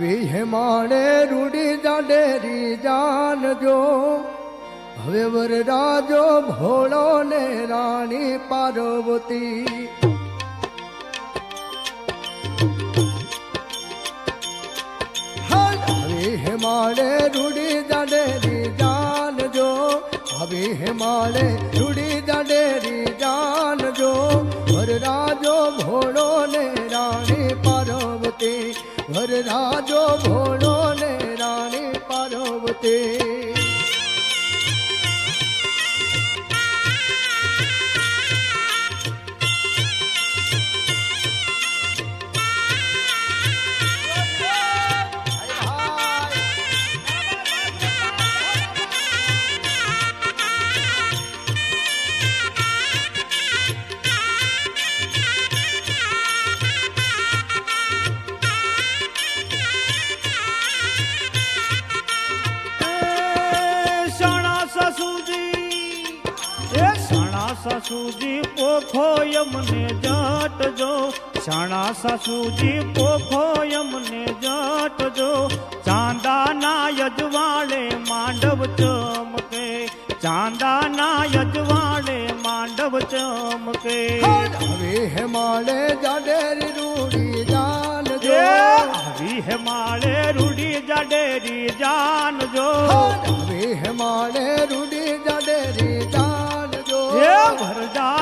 વિહમાણે રૂડી જાડેરી જાનજો. હવે વરરાજો ભોળો ને રાણી પાર્વતી. હિમાળે રૂડી જાડેરી જાનજો. હવે હિમાળે રૂડી જાડેરી જાનજો. વરરાજો ભોળો ને પાર્વતી વરરાજો ભોળો ને રાણી પાર્વતી. સસુજી પોખો યમને જાટજો શાણા સાસુજી પોખો યમને જાટજો ચાંદાના યજવાળે માંડવ ચમકે. ચાંદાના યજવાળે માંડવ ચમકે. હવે હેમાળે જાડેરી રૂડી જાનજો. હવે આવી હે માળે રૂડી જાડેરી જાનજો. હવે હેમાળે રૂડી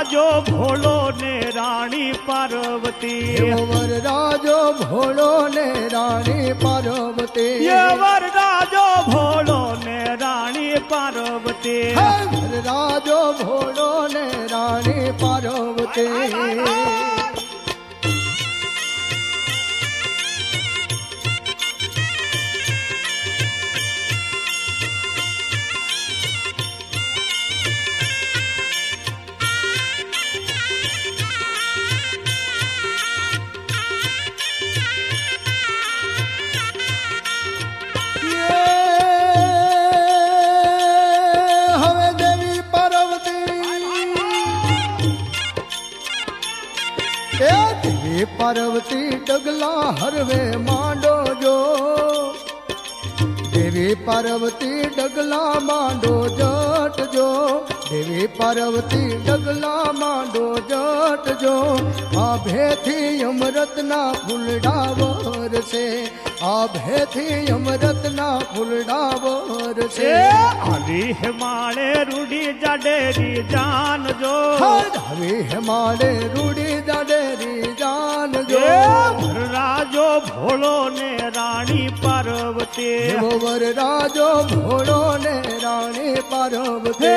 વરદાજો ભોળો ને રાણી પાર્વતી. વરરાજો ભોળો ને રાણી પાર્વતી. હે વરદાજો ભોળો ને રાણી પાર્વતી. વરરાજો ભોળો ને રાણી પાર્વતી. પાર્વતી. ડગલા હરવે માંડો જો. દેવી પાર્વતી ડગલા માંડો જટજો દેવી પાર્વતી ડગલા માંડો જટજો આ ભેથી અમૃતના ફૂલડા વરસે આ ભેથી અમૃતના ફૂલડા વરસે એ આવી હે માળે રૂડી જાડેરી જાનજો હવે હેમાડે રૂડી જાડેરી જાનજો એ વરરાજો ભોળો ને રાણી પાર્વતી દેવો વરરાજો ભોળો ને રાણી હે પાર્વતી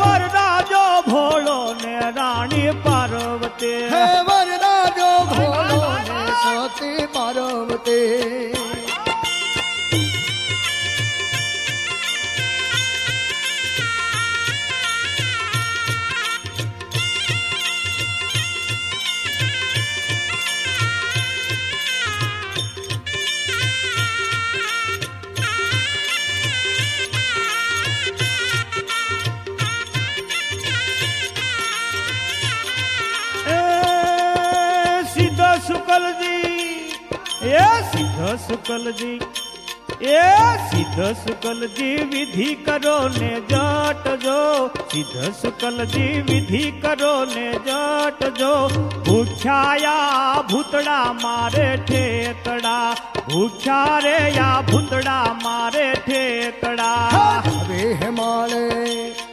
વરરાજો ભોળો ને રાણી પાર્વતી હે વરરાજો ભોળો ને સતી પાર્વતી શુકલજી એ સિદ્ધ સુકલજી. એ સિદ્ધ સુકલજી વિધિ કરો ને જટજો. સિદ્ધ સુકલજી વિધિ કરો ને જટજો. ભૂખ્યાયા ભૂતડા મારે ઠેકડા ભૂખ્યા રે યા ભૂતડા મારે ઠેકડા હવે હેમાળે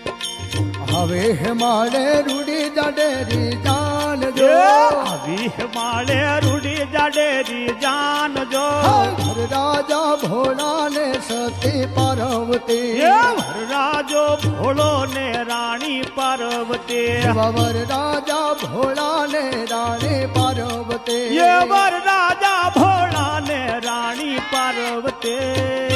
હવે હેમાળે રૂડી જાડેરી જાનજો. આવી માળે રૂડી જાડેરી જાનજો. રાજા ભોળા ને સતી પાર્વતી. એ વરરાજો ભોળો ને રાણી પાર્વતી. વર રાજા ભોળા ને રાણી પાર્વતી. એ વરરાજા ભોળા ને રાણી પાર્વતી.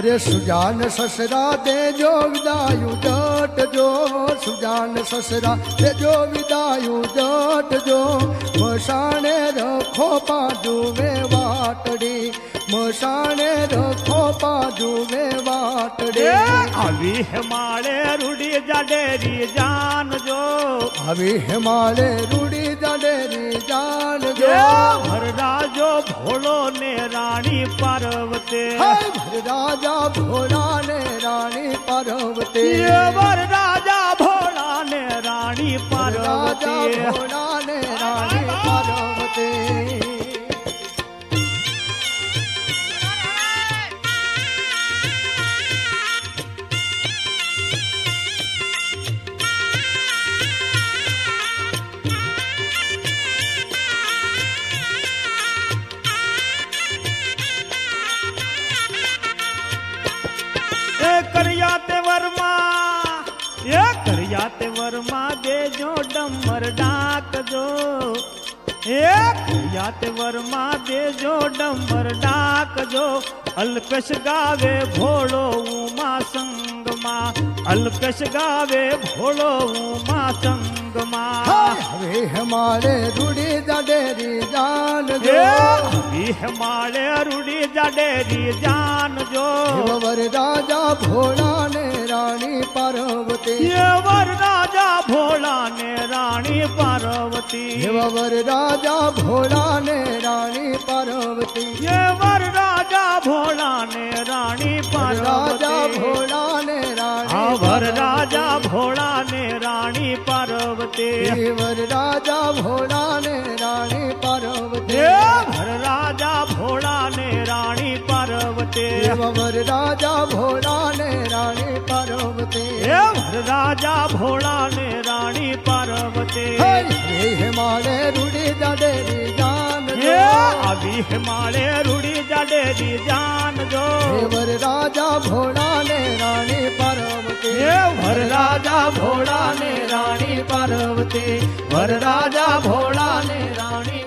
અરે સુજાન સસરા દેજો વિદાયું જટજો સુજાન સસરા દેજો વિદાયું જટજો મસાણે રખો પાજુવે વાટડી. મસાણે રખો પાજુવે વાટડી. આવી હે માળે રૂડી જાડેરી જાનજો આવી હિમાલય રૂડી જાડેરી જાણજો એ વરરાજો ભોળો ને રાણી પાર્વતે. રાજા ભોળા ને રાણી પાર્વતી. વર રાજા ભોળા ને રાણી રાજા પાર્વતી. ભોળા ને રાણી પાર્વતી. એ કર્યા તે વરમાં દેજો ડમર ડાકજો એ કર્યા તે વરમાં દેજો ડમર ડાકજો અલ્પેશ ગાવે ભોળો ઉમા સંગમાં. અલ્પેશ ગાવે ભોળો ઉમા સંગમાં. હવે હમારે રૂડી જાડેરી એ જાણજો આવી હે માળે રૂડી જાડેરી જાનજો. વર રાજા ભોળા ને રાણી પાર્વતી એ વર રાજા ભોળા ને રાણી પાર્વતી વર રાજા ભોળા ને રાણી પાર્વતી એ વર રાજા ભોળા ને રાણી રાજા પાર્વતી ભોળા ને રાણી આ વર રાજા ભોળા ને રાણી પાર્વતી વર રાજા ભોળા ને રાણી પાર્વતી એ વર રાજા ભોળા ને રાણી પાર્વતી વર રાજા ભોળા ને રાણી પાર્વતી એ વર રાજા ભોળા ને રાણી પાર્વતી. હે હિમાલય રૂડી જાડેરી જાન આવી હિમાલય રૂડી જાડેરી જાનજો. વર રાજા ભોળા ને રાણી પાર્વતી. વર રાજા ભોળા ને રાણી પાર્વતી. વર રાજા ભોળા ને રાણી